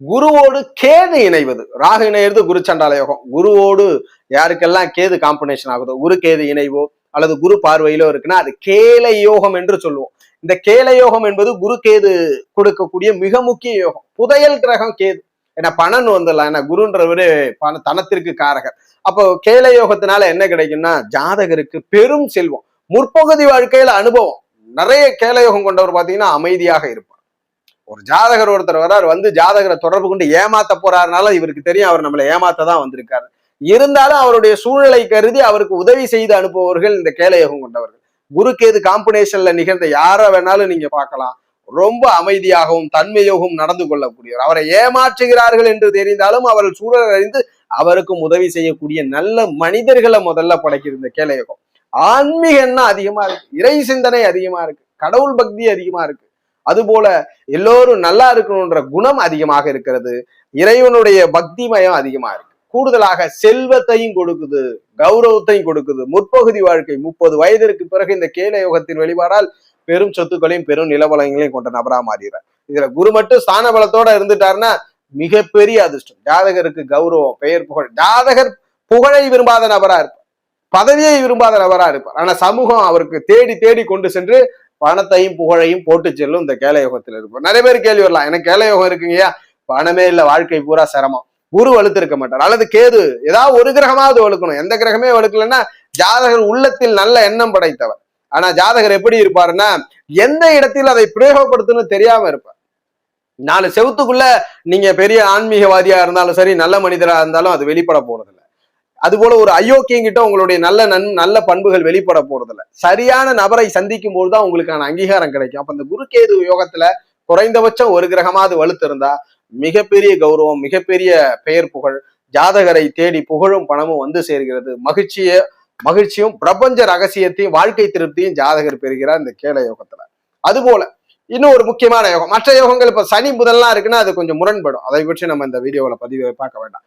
குருவோடு கேது இணைவது. ராகு இணையிறது குரு சண்டால யோகம் குருவோடு யாருக்கெல்லாம் கேது காம்பினேஷன் ஆகுதோ குரு கேது இணைவோ அல்லது குரு பார்வையிலோ இருக்குன்னா அது கேலை யோகம் என்று சொல்லுவோம். இந்த கேலை யோகம் என்பது குரு கேது கொடுக்கக்கூடிய மிக முக்கிய யோகம். புதையல் கிரகம் கேது. ஏன்னா பணன் வந்துடலாம். ஏன்னா குருன்றவரு பண தனத்திற்கு காரகர். அப்போ கேலை யோகத்தினால என்ன கிடைக்கும்னா ஜாதகருக்கு பெரும் செல்வம். முற்பகுதி வாழ்க்கையில அனுபவம். நிறைய கேலயோகம் கொண்டவர் பார்த்தீங்கன்னா அமைதியாக இருப்பார். ஒரு ஜாதகர் ஒருத்தர் வர்றார் வந்து ஜாதகரை தொடர்பு கொண்டு ஏமாத்த போறாருனால இவருக்கு தெரியும் அவர் நம்மளை ஏமாத்த தான் வந்திருக்காரு. இருந்தாலும் அவருடைய சூழ்நிலை கருதி அவருக்கு உதவி செய்து அனுப்புபவர்கள் இந்த கேலயோகம் கொண்டவர்கள். குருக்கேது காம்பினேஷன்ல நிகழ்ந்த யாரை வேணாலும் நீங்க பார்க்கலாம். ரொம்ப அமைதியாகவும் தன்மையாகவும் நடந்து கொள்ளக்கூடியவர். அவரை ஏமாற்றுகிறார்கள் என்று தெரிந்தாலும் அவர்கள் சூழல் அறிந்து அவருக்கும் உதவி செய்யக்கூடிய நல்ல மனிதர்களை முதல்ல படைக்கிறது இந்த கேலயோகம். ஆன்மீகம்னா அதிகமா இருக்கு. இறை சிந்தனை அதிகமா இருக்கு. கடவுள் பக்தி அதிகமா இருக்கு. அதுபோல எல்லோரும் நல்லா இருக்கணும்ன்ற குணம் அதிகமாக இருக்கிறது. இறைவனுடைய பக்திமயம் அதிகமா இருக்கு. கூடுதலாக செல்வத்தையும் கொடுக்குது கௌரவத்தையும் கொடுக்குது. முற்பகுதி வாழ்க்கை முப்பது வயதிற்கு பிறகு இந்த கேல யோகத்தின் வெளிப்பாடால் பெரும் சொத்துக்களையும் பெரும் நிலவலங்களையும் கொண்ட நபரா மாறுகிறார் இதுல குரு மட்டும் ஸ்தான பலத்தோட இருந்துட்டாருன்னா மிகப்பெரிய அதிர்ஷ்டம். ஜாதகருக்கு கௌரவம் பெயர் புகழ். ஜாதகர் புகழை விரும்பாத நபரா இருப்பார். பதவியை விரும்பாத நபரா இருப்பார். ஆனா சமூகம் அவருக்கு தேடி தேடி கொண்டு சென்று பணத்தையும் புகழையும் போட்டு செல்லும் இந்த கேலயோகத்தில் இருப்போம். நிறைய பேர் கேள்வி வரலாம் எனக்கு கேலயோகம் இருக்குங்கய்யா பணமே இல்ல வாழ்க்கை பூரா சிரமம். குரு வலுத்திருக்க மாட்டார். அல்லது கேது ஏதாவது ஒரு கிரகமாவது வலுக்கணும். எந்த கிரகமே வலுக்கலன்னா ஜாதகர் உள்ளத்தில் நல்ல எண்ணம் படைத்தவர். ஆனா ஜாதகர் எப்படி இருப்பாருன்னா எந்த இடத்தில் அதை பிரயோகப்படுத்தணும்னு தெரியாம இருப்பார். நாலு செவுத்துக்குள்ள நீங்க பெரிய ஆன்மீகவாதியா இருந்தாலும் சரி நல்ல மனிதரா இருந்தாலும் அது வெளிப்பட போறது அது அதுபோல ஒரு அயோக்கியங்கிட்ட உங்களுடைய நல்ல நன் நல்ல பண்புகள் வெளிப்பட போறதில்ல. சரியான நபரை சந்திக்கும் போதுதான் உங்களுக்கான அங்கீகாரம் கிடைக்கும். அப்ப இந்த குருகேது யோகத்துல குறைந்தபட்சம் ஒரு கிரகமாவது வலுத்திருந்தா மிகப்பெரிய கௌரவம் மிகப்பெரிய பெயர் புகழ் ஜாதகரை தேடி புகழும் பணமும் வந்து சேர்கிறது. மகிழ்ச்சிய மகிழ்ச்சியும் பிரபஞ்ச ரகசியத்தையும் வாழ்க்கை திருப்தியும் ஜாதகர் பெறுகிறார் இந்த கேள யோகத்துல. அதுபோல இன்னும் ஒரு முக்கியமான யோகம். மற்ற யோகங்கள் இப்ப சனி புதன்லாம் இருக்குன்னா அது கொஞ்சம் முரண்படும். அதை பற்றி நம்ம இந்த வீடியோவில் பதிவு பார்க்க வேண்டாம்.